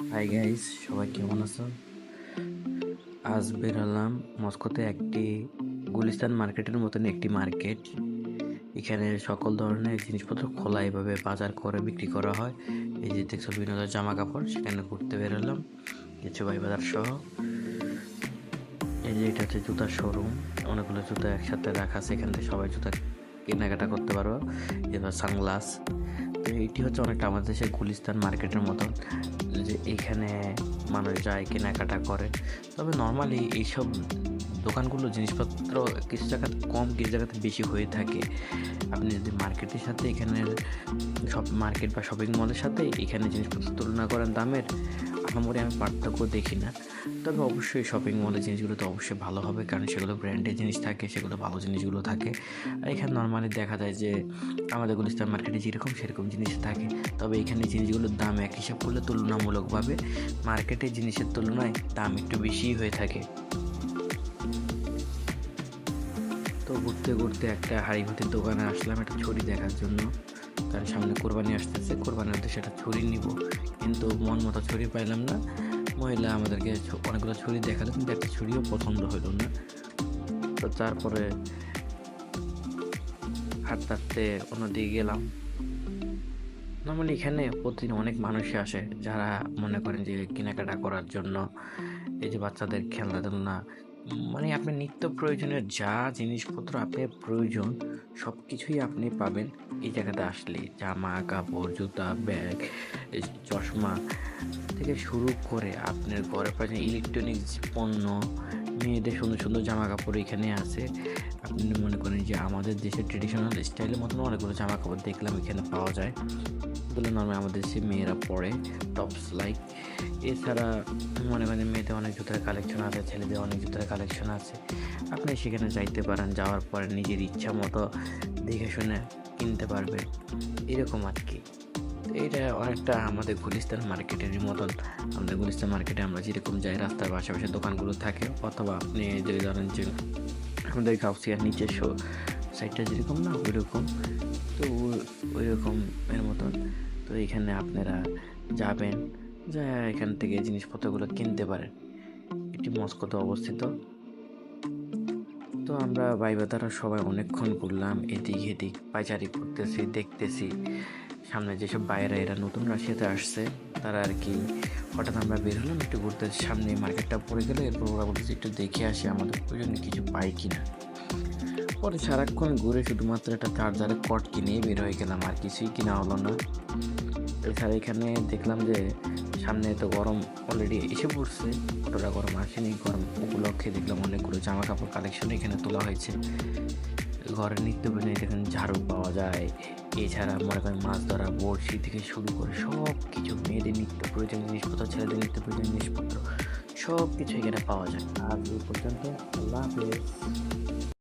Hi guys সবাই কেমন আছো? আজ বেরোলাম মস্কোতে একটি গুলিস্তান মার্কেটের মতন একটি মার্কেট। এখানে সকল ধরনের জিনিসপত্র খোলা এভাবে বাজার করে বিক্রি করা হয়। এই যে দেখছ বিভিন্ন জামা কাপড় সেখানে ঘুরতে বেরোলাম কিছু ভাই বাজার সহ। এই যে এটা হচ্ছে জুতার শোরুম অনেকগুলো জুতা একসাথে রাখা আছে, এখান থেকে সবাই জুতা কেনাকাটা করতে পারো। এবার সানগ্লাস। তো এইটি হচ্ছে অনেকটা আমাদের দেশের গুলিস্তান মার্কেটের মতন যে এখানে মানুষ যায়, কেনাকাটা করে। তবে নর্মালি এইসব দোকানগুলো জিনিসপত্র কিছু জায়গাতে কম, কিছু জায়গাতে বেশি হয়ে থাকে। আপনি যদি মার্কেটের সাথে এখানের সব মার্কেট বা শপিং মলের সাথে এখানে জিনিসপত্র তুলনা করেন দামের আহামরি আমি পার্থক্য দেখি না। তবে অবশ্যই শপিং মলের জিনিসগুলো তো অবশ্যই ভালো হবে, কারণ সেগুলো ব্র্যান্ডের জিনিস থাকে, সেগুলো ভালো জিনিসগুলো থাকে। এখানে নর্মালি দেখা যায় যে আমাদের গুলিস্তান মার্কেটে যেরকম সেরকম জিনিস থাকে। তবে এখানে জিনিসগুলোর দাম এক হিসাব করলে তুলনামূলকভাবে মার্কেটের জিনিসের তুলনায় দাম একটু বেশিই হয়ে থাকে। তো ঘুরতে ঘুরতে একটা হাড়ি ভাতির দোকানে আসলাম একটা ছড়ি দেখার জন্য। কারণ সামনে কোরবানি আসতেছে, কোরবানির উদ্দেশ্যে একটা ছুরি নিব। কিন্তু মন মতো ছুরি পাইলাম না। মহিলা আমাদেরকে অনেকগুলো ছুরি দেখাল কিন্তু একটা ছুরিও পছন্দ হলো না। তো তারপরে হাঁটতে হাঁটতে অন্যদিকে গেলাম। নর্মালি এখানে প্রতিদিন অনেক মানুষই আসে, যারা মনে করেন যে কেনাকাটা করার জন্য, এই যে বাচ্চাদের খেলনা মানে আপনার নিত্য প্রয়োজনের যা জিনিসপত্র আপনার প্রয়োজন সব কিছুই আপনি পাবেন এই জায়গাতে আসলে জামা, কাপড়, জুতা, ব্যাগ চশমা থেকে শুরু করে আপনার ঘরে প্রয়োজন ইলেকট্রনিক্স পণ্য মেয়েদের সুন্দর সুন্দর জামা কাপড় এখানে আছে। আপনি মনে করেন যে আমাদের দেশের ট্রেডিশনাল স্টাইলের মতন অনেকগুলো জামা কাপড় দেখলাম এখানে পাওয়া যায়। এগুলো নর্মাল আমাদের দেশে মেয়েরা পরে টপস লাইক এছাড়া মনে করেন মেয়েদের অনেক জুতার কালেকশন আছে, ছেলেদের অনেক জুতার কালেকশন আছে। আপনি সেখানে যাইতে পারেন, যাওয়ার পরে নিজের ইচ্ছা মতো দেখে শুনে কিনতে পারবেন। এরকম আর কি। এটা অনেকটা আমাদের গুলিস্তান মার্কেটের মতন আমাদের গুলিস্তান মার্কেটে আমরা যেরকম যাই, রাস্তার পাশাপাশি দোকানগুলো থাকে, অথবা আপনি যদি ধরেন যে আমাদের গাউসিয়ার নিচের সাইডটা যেরকম না ওই রকম তো ওই রকম এর মতন। তো এখানে আপনারা যাবেন, যা এখান থেকে জিনিসপত্রগুলো কিনতে পারেন। এটি মস্কোতে অবস্থিত। তো আমরা বাইবা দ্বারা সবাই অনেকক্ষণ ঘুরলাম এদিক এদিক পাইচারি করতেছি, দেখতেছি। সামনে যেসব বাইরে এরা নতুন রাশিয়াতে আসছে, তারা আর কি হঠাৎ আমরা বের হলাম, একটু ঘুরতে সামনে মার্কেটটা পড়ে গেলে, এরপর ওরা বলতেছে একটু দেখে আসি আমাদের প্রয়োজনে কিছু পাই কিনা। পরে সারাক্ষণ ঘুরে শুধুমাত্র একটা চার্জারের কট কিনেই বের হয়ে গেলাম, আর কিছুই কিনা হলো না। এছাড়া এখানে দেখলাম যে সামনে তো গরম অলরেডি এসে পড়ছে অতটা গরম আসেনি, গরম উপলক্ষে দেখলাম অনেকগুলো জামা কাপড় কালেকশন এখানে তোলা হয়েছে। ঘরের নিত্য দেখেন ঝাড়ু পাওয়া যায়। এছাড়া মনে করেন মাছ ধরা বড়শি থেকে শুরু করে সব কিছু মেয়েদের নিত্য প্রয়োজনীয় জিনিসপত্র, ছেলেদের নিত্য প্রয়োজনীয় জিনিসপত্র সব কিছু এখানে পাওয়া যায়। আর পর্যন্ত আল্লাহ হাফেজ।